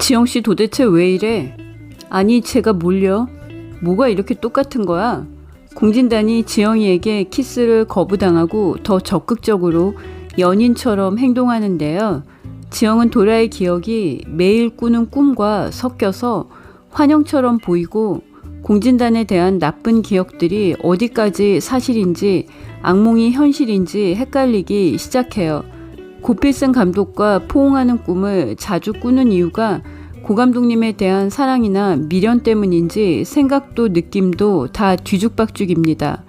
지영 씨 도대체 왜 이래? 아니, 제가 몰려. 뭐가 이렇게 똑같은 거야? 공진단이 지영이에게 키스를 거부당하고 더 적극적으로 연인처럼 행동하는데요. 지영은 도라의 기억이 매일 꾸는 꿈과 섞여서 환영처럼 보이고 공진단에 대한 나쁜 기억들이 어디까지 사실인지 악몽이 현실인지 헷갈리기 시작해요. 고필승 감독과 포옹하는 꿈을 자주 꾸는 이유가 고 감독님에 대한 사랑이나 미련 때문인지 생각도 느낌도 다 뒤죽박죽입니다.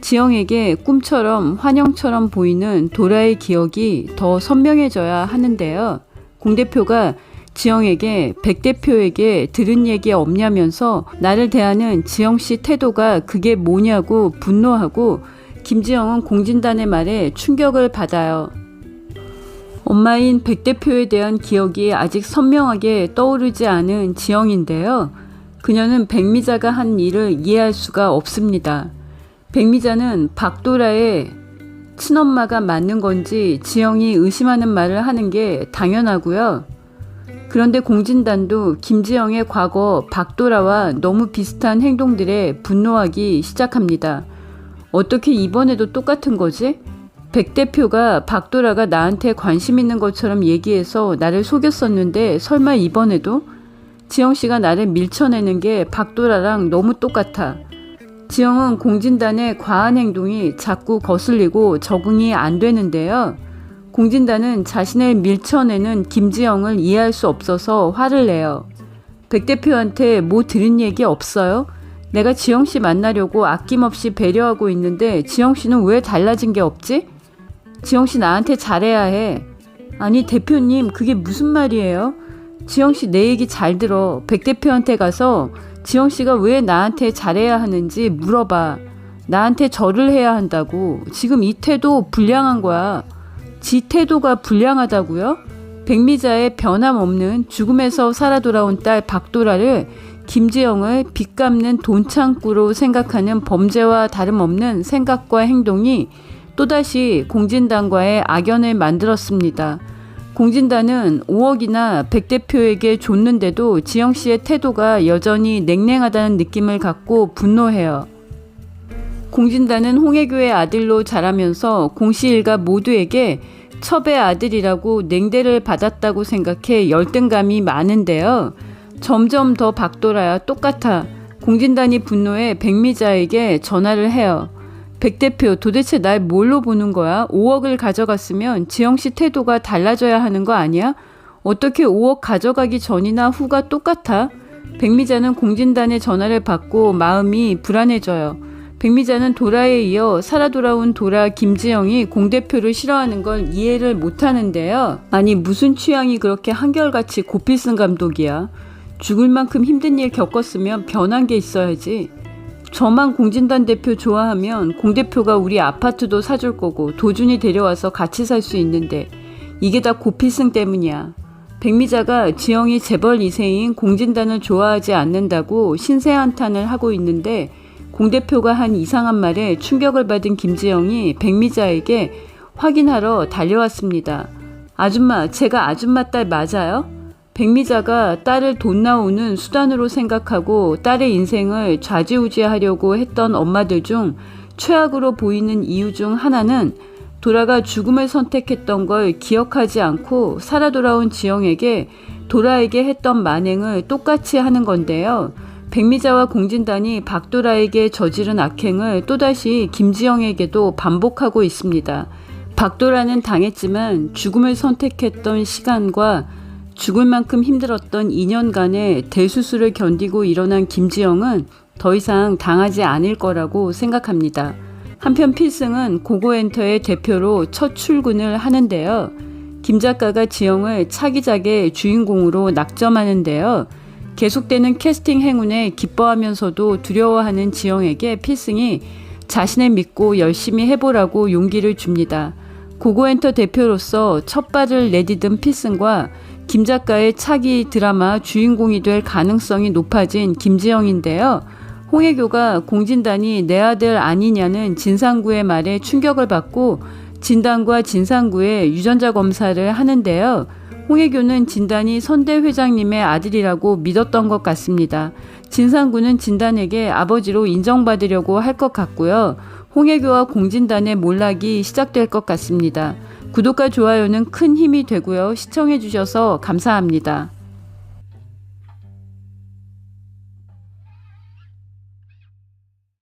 지영에게 꿈처럼 환영처럼 보이는 도라의 기억이 더 선명해져야 하는데요. 공 대표가 지영에게 백 대표에게 들은 얘기 없냐면서 나를 대하는 지영 씨 태도가 그게 뭐냐고 분노하고 김지영은 공진단의 말에 충격을 받아요. 엄마인 백 대표에 대한 기억이 아직 선명하게 떠오르지 않은 지영인데요. 그녀는 백미자가 한 일을 이해할 수가 없습니다. 백미자는 박도라의 친엄마가 맞는 건지 지영이 의심하는 말을 하는 게 당연하고요. 그런데 공진단도 김지영의 과거 박도라와 너무 비슷한 행동들에 분노하기 시작합니다. 어떻게 이번에도 똑같은 거지? 백 대표가 박도라가 나한테 관심 있는 것처럼 얘기해서 나를 속였었는데 설마 이번에도? 지영 씨가 나를 밀쳐내는 게 박도라랑 너무 똑같아. 지영은 공진단의 과한 행동이 자꾸 거슬리고 적응이 안 되는데요. 공진단은 자신을 밀쳐내는 김지영을 이해할 수 없어서 화를 내요. 백 대표한테 뭐 들은 얘기 없어요? 내가 지영 씨 만나려고 아낌없이 배려하고 있는데 지영 씨는 왜 달라진 게 없지? 지영 씨 나한테 잘해야 해. 아니 대표님 그게 무슨 말이에요? 지영 씨 내 얘기 잘 들어. 백 대표한테 가서 지영 씨가 왜 나한테 잘해야 하는지 물어봐. 나한테 절을 해야 한다고. 지금 이 태도 불량한 거야. 지 태도가 불량하다고요? 백미자의 변함없는 죽음에서 살아 돌아온 딸 박도라를 김지영을 빚 갚는 돈 창구로 생각하는 범죄와 다름없는 생각과 행동이 또다시 공진단과의 악연을 만들었습니다. 공진단은 5억이나 백 대표에게 줬는데도 지영 씨의 태도가 여전히 냉랭하다는 느낌을 갖고 분노해요. 공진단은 홍해교의 아들로 자라면서 공씨 일가 모두에게 첩의 아들이라고 냉대를 받았다고 생각해 열등감이 많은데요. 점점 더 박돌아야 똑같아. 공진단이 분노해 백미자에게 전화를 해요. 백 대표 도대체 날 뭘로 보는 거야? 5억을 가져갔으면 지영 씨 태도가 달라져야 하는 거 아니야? 어떻게 5억 가져가기 전이나 후가 똑같아? 백미자는 공진단의 전화를 받고 마음이 불안해져요. 백미자는 도라에 이어 살아 돌아온 도라 김지영이 공 대표를 싫어하는 걸 이해를 못하는데요. 아니 무슨 취향이 그렇게 한결같이 고필승 감독이야? 죽을 만큼 힘든 일 겪었으면 변한 게 있어야지. 저만 공진단 대표 좋아하면 공 대표가 우리 아파트도 사줄 거고 도준이 데려와서 같이 살 수 있는데 이게 다 고필승 때문이야. 백미자가 지영이 재벌 2세인 공진단을 좋아하지 않는다고 신세한탄을 하고 있는데 공 대표가 한 이상한 말에 충격을 받은 김지영이 백미자에게 확인하러 달려왔습니다. 아줌마, 제가 아줌마 딸 맞아요? 백미자가 딸을 돈 나오는 수단으로 생각하고 딸의 인생을 좌지우지하려고 했던 엄마들 중 최악으로 보이는 이유 중 하나는 도라가 죽음을 선택했던 걸 기억하지 않고 살아 돌아온 지영에게 도라에게 했던 만행을 똑같이 하는 건데요. 백미자와 공진단이 박도라에게 저지른 악행을 또다시 김지영에게도 반복하고 있습니다. 박도라는 당했지만 죽음을 선택했던 시간과 죽을 만큼 힘들었던 2년간의 대수술을 견디고 일어난 김지영은 더 이상 당하지 않을 거라고 생각합니다. 한편 필승은 고고엔터의 대표로 첫 출근을 하는데요. 김 작가가 지영을 차기작의 주인공으로 낙점하는데요. 계속되는 캐스팅 행운에 기뻐하면서도 두려워하는 지영에게 필승이 자신을 믿고 열심히 해보라고 용기를 줍니다. 고고엔터 대표로서 첫 발을 내디딘 필승과 김 작가의 차기 드라마 주인공이 될 가능성이 높아진 김지영인데요. 홍혜교가 공진단이 내 아들 아니냐는 진상구의 말에 충격을 받고 진단과 진상구의 유전자 검사를 하는데요. 홍혜교는 진단이 선대 회장님의 아들이라고 믿었던 것 같습니다. 진상구는 진단에게 아버지로 인정받으려고 할 것 같고요. 홍혜교와 공진단의 몰락이 시작될 것 같습니다. 구독과 좋아요는 큰 힘이 되고요. 시청해주셔서 감사합니다.